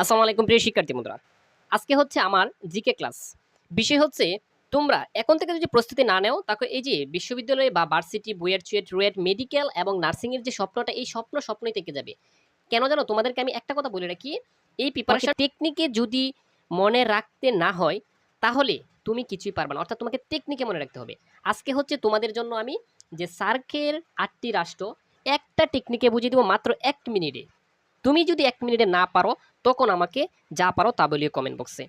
আসসালামু আলাইকুম, প্রিয় শিক্ষার্থী বন্ধুরা। আজকে হচ্ছে আমার জিকে ক্লাস। বিষয় হচ্ছে, তোমরা এখন থেকে যদি প্রস্তুতি না নেও তাকে এই যে বিশ্ববিদ্যালয়ে বা ভার্সিটি বুয়েট চুয়েট রুয়েট মেডিকেল এবং নার্সিংয়ের যে স্বপ্নটা, এই স্বপ্ন স্বপ্নই থেকে যাবে। কেন জানো, তোমাদেরকে আমি একটা কথা বলে রাখি, এই প্রিপারেশন টেকনিকে যদি মনে রাখতে না হয়, তাহলে তুমি কিছুই পারবে না। অর্থাৎ তোমাকে টেকনিকে মনে রাখতে হবে। আজকে হচ্ছে তোমাদের জন্য আমি যে সার্কের আটটি রাষ্ট্র, একটা টেকনিকে বুঝিয়ে দেবো মাত্র এক মিনিটে। তুমি যদি এক মিনিটে না পারো তখন আমাকে যা পারো তা বলিও কমেন্ট বক্সে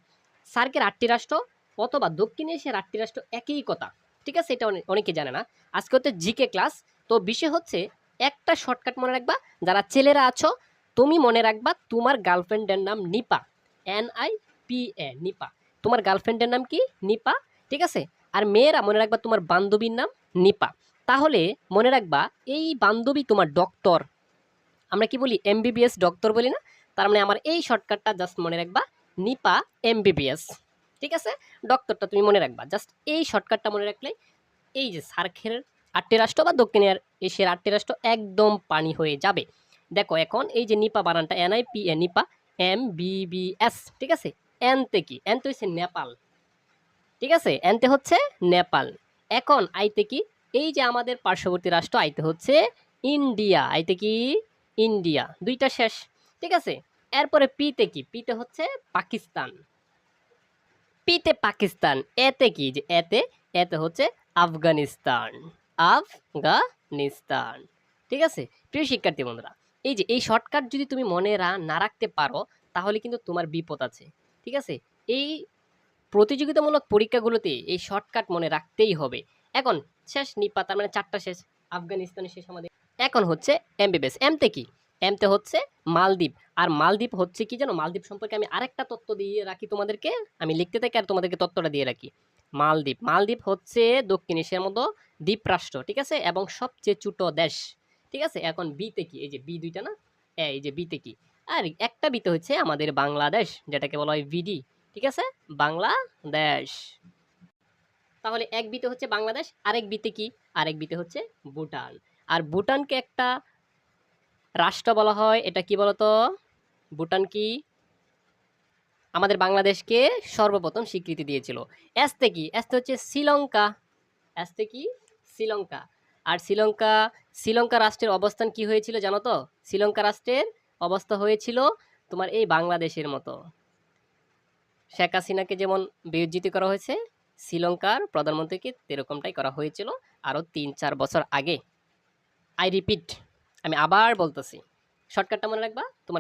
সার্কের আটটি রাষ্ট্র অথবা দক্ষিণ এশিয়ার আটটি রাষ্ট্র একই কথা, ঠিক আছে? এটা অনেকে জানে না। আজকে হচ্ছে জিকে ক্লাস তো বিষয় হচ্ছে একটা শর্টকাট মনে রাখবা, যারা ছেলেরা আছো, তুমি মনে রাখবা তোমার গার্লফ্রেন্ডের নাম Nipa N I P A Nipa. তোমার গার্লফ্রেন্ডের নাম কি? নিপা, ঠিক আছে? আর মেয়েরা মনে রাখবা তোমার বান্ধবীর নাম নিপা। তাহলে মনে রাখবা, এই বান্ধবী তোমার ডক্টর আমরা কি বলি? এমবিবিএস ডক্টর বলি না? তার মানে আমার এই শর্টকাটটা জাস্ট মনে রাখবা, নিপা এমবিবিএস ঠিক আছে? ডক্টরটা তুমি মনে রাখবা জাস্ট এই শর্টকাটটা মনে রাখলে এই যে সার্কের আটটি রাষ্ট্র বা দক্ষিণ এশিয়ার আটটি রাষ্ট্র একদম পানি হয়ে যাবে। দেখো এখন এই যে নিপা বানানটা NIP A Nipa M BBS ঠিক আছে? এনতে কি? এনতে হচ্ছে নেপাল, ঠিক আছে? এনতে হচ্ছে নেপাল। এখন আইতে কি? এই যে আমাদের পার্শ্ববর্তী রাষ্ট্র আইতে হচ্ছে ইন্ডিয়া আইতে কি? ইন্ডিয়া। দুইটা শেষ। ঠিক আছে? এরপরে পিতে কি? পিতে হচ্ছে পাকিস্তান। পিতে পাকিস্তান। এতে কি? যে এতে এতে হচ্ছে আফগানিস্তান। আফগানিস্তান। ঠিক আছে? প্রিয় শিক্ষার্থী বন্ধুরা, এই যে এই শর্টকাট যদি তুমি মনে না রাখতে পারো, তাহলে কিন্তু তোমার বিপদ আছে। ঠিক আছে? এই প্রতিযোগিতামূলক পরীক্ষাগুলোতে এই শর্টকাট মনে রাখতেই হবে। এখন শেষ নিপা তার মানে চারটা শেষ। আফগানিস্তানের শেষ আমাদের। এখন হচ্ছে এমবিবিএস। এমতে কি? এমতে হচ্ছে মালদ্বীপ। আর মালদ্বীপ হচ্ছে কি জানো? মালদ্বীপ সম্পর্কে আমি আরেকটা তত্ত্ব দিয়ে রাখি তোমাদেরকে। আমি লিখতে থাকি আর তোমাদেরকে তত্ত্বটা দিয়ে রাখি। মালদ্বীপ। মালদ্বীপ হচ্ছে দক্ষিণ এশিয়ার মতো দ্বীপরাষ্ট্র ঠিক আছে? এবং সবচেয়ে ছোট দেশ, ঠিক আছে? এখন বিতে কি? এই যে বি দুইটা না? এই যে বিতে কি? আর একটা বিতে হচ্ছে আমাদের বাংলাদেশ, যেটাকে বলা হয় ভিডি ঠিক আছে? বাংলাদেশ। তাহলে এক বিতে হচ্ছে বাংলাদেশ, আরেক বিতে কি? আরেক বিতে হচ্ছে ভুটান। আর ভুটানকে একটা রাষ্ট্র বলা হয়, এটা কি বলতো? ভুটান কি? আমাদের বাংলাদেশকে সর্বপ্রথম স্বীকৃতি দিয়েছিল। এসতে কি? এসতে হচ্ছে শ্রীলঙ্কা। এসতে কি? শ্রীলঙ্কা। আর শ্রীলঙ্কা শ্রীলঙ্কা রাষ্ট্রের অবস্থান কি হয়েছিল জানো তো? শ্রীলঙ্কা রাষ্ট্রের অবস্থা হয়েছিল তোমার এই বাংলাদেশের মতো। শেখ হাসিনাকে যেমন বিয়োজিত করা হয়েছে, শ্রীলঙ্কার প্রধানমন্ত্রীকে এরকমটাই করা হয়েছিল আরও তিন চার বছর আগে। আই রিপিট আমি আবার বলতেছি। শর্টকাটটা মনে রাখবা? তোমার